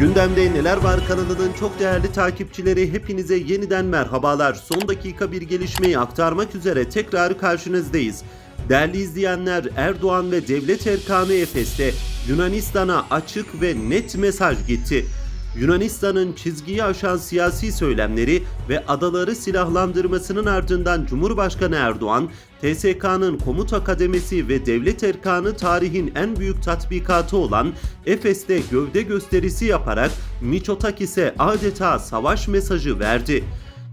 Gündemde Neler Var kanalının çok değerli takipçileri hepinize yeniden merhabalar. Son dakika bir gelişmeyi aktarmak üzere tekrar karşınızdayız. Değerli izleyenler Erdoğan ve Devlet Erkanı Efes'te Yunanistan'a açık ve net mesaj gitti. Yunanistan'ın çizgiyi aşan siyasi söylemleri ve adaları silahlandırmasının ardından Cumhurbaşkanı Erdoğan, TSK'nın komuta kademesi ve devlet erkanı tarihin en büyük tatbikatı olan Efes'te gövde gösterisi yaparak Miçotakis'e adeta savaş mesajı verdi.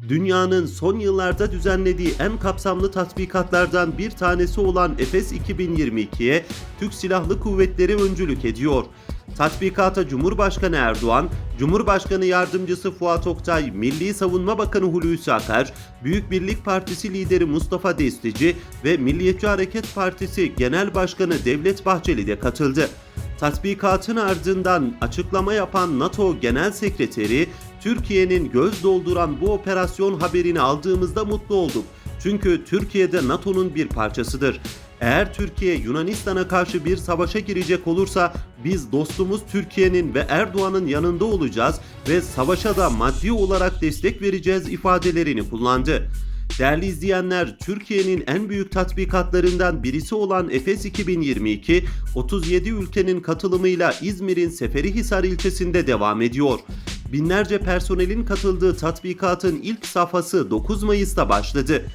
Dünyanın son yıllarda düzenlediği en kapsamlı tatbikatlardan bir tanesi olan Efes 2022'ye Türk Silahlı Kuvvetleri öncülük ediyor. Tatbikata Cumhurbaşkanı Erdoğan, Cumhurbaşkanı Yardımcısı Fuat Oktay, Milli Savunma Bakanı Hulusi Akar, Büyük Birlik Partisi lideri Mustafa Destici ve Milliyetçi Hareket Partisi Genel Başkanı Devlet Bahçeli de katıldı. Tatbikatın ardından açıklama yapan NATO Genel Sekreteri, Türkiye'nin göz dolduran bu operasyon haberini aldığımızda mutlu olduk. Çünkü Türkiye'de NATO'nun bir parçasıdır. Eğer Türkiye Yunanistan'a karşı bir savaşa girecek olursa biz dostumuz Türkiye'nin ve Erdoğan'ın yanında olacağız ve savaşa da maddi olarak destek vereceğiz ifadelerini kullandı. Değerli izleyenler, Türkiye'nin en büyük tatbikatlarından birisi olan Efes 2022, 37 ülkenin katılımıyla İzmir'in Seferihisar ilçesinde devam ediyor. Binlerce personelin katıldığı tatbikatın ilk safhası 9 Mayıs'ta başladı.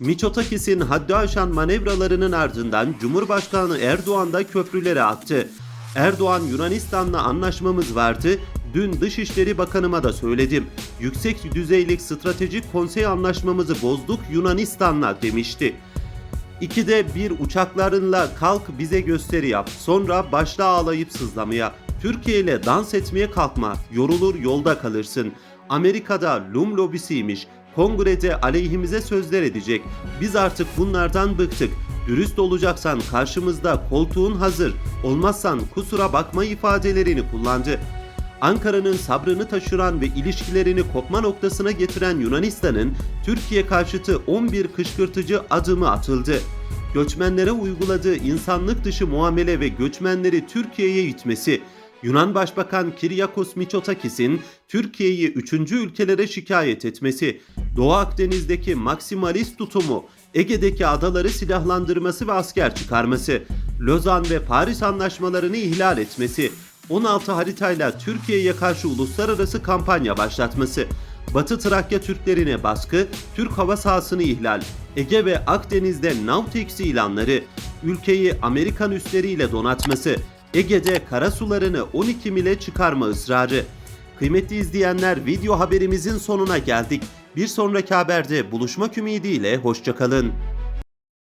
Miçotakis'in haddi aşan manevralarının ardından Cumhurbaşkanı Erdoğan da köprülere attı. Erdoğan Yunanistan'la anlaşmamız vardı. Dün Dışişleri Bakanıma da söyledim. Yüksek düzeylik stratejik konsey anlaşmamızı bozduk Yunanistan'la demişti. İkide bir uçaklarınla kalk bize gösteri yap. Sonra başla ağlayıp sızlamaya. Türkiye ile dans etmeye kalkma. Yorulur yolda kalırsın. Amerika'da Lum lobisiymiş. Kongrede aleyhimize sözler edecek. Biz artık bunlardan bıktık. Dürüst olacaksan karşımızda koltuğun hazır. Olmazsan kusura bakma ifadelerini kullandı. Ankara'nın sabrını taşıran ve ilişkilerini kopma noktasına getiren Yunanistan'ın Türkiye karşıtı 11 kışkırtıcı adımı atıldı. Göçmenlere uyguladığı insanlık dışı muamele ve göçmenleri Türkiye'ye itmesi, Yunan Başbakan Kiryakos Mitsotakis'in Türkiye'yi üçüncü ülkelere şikayet etmesi, Doğu Akdeniz'deki maksimalist tutumu, Ege'deki adaları silahlandırması ve asker çıkarması, Lozan ve Paris anlaşmalarını ihlal etmesi, 16 haritayla Türkiye'ye karşı uluslararası kampanya başlatması, Batı Trakya Türklerine baskı, Türk hava sahasını ihlal, Ege ve Akdeniz'de Nautix ilanları, ülkeyi Amerikan üsleriyle donatması, Ege'de karasularını 12 mile çıkarma ısrarı. Kıymetli izleyenler video haberimizin sonuna geldik. Bir sonraki haberde buluşmak ümidiyle hoşçakalın.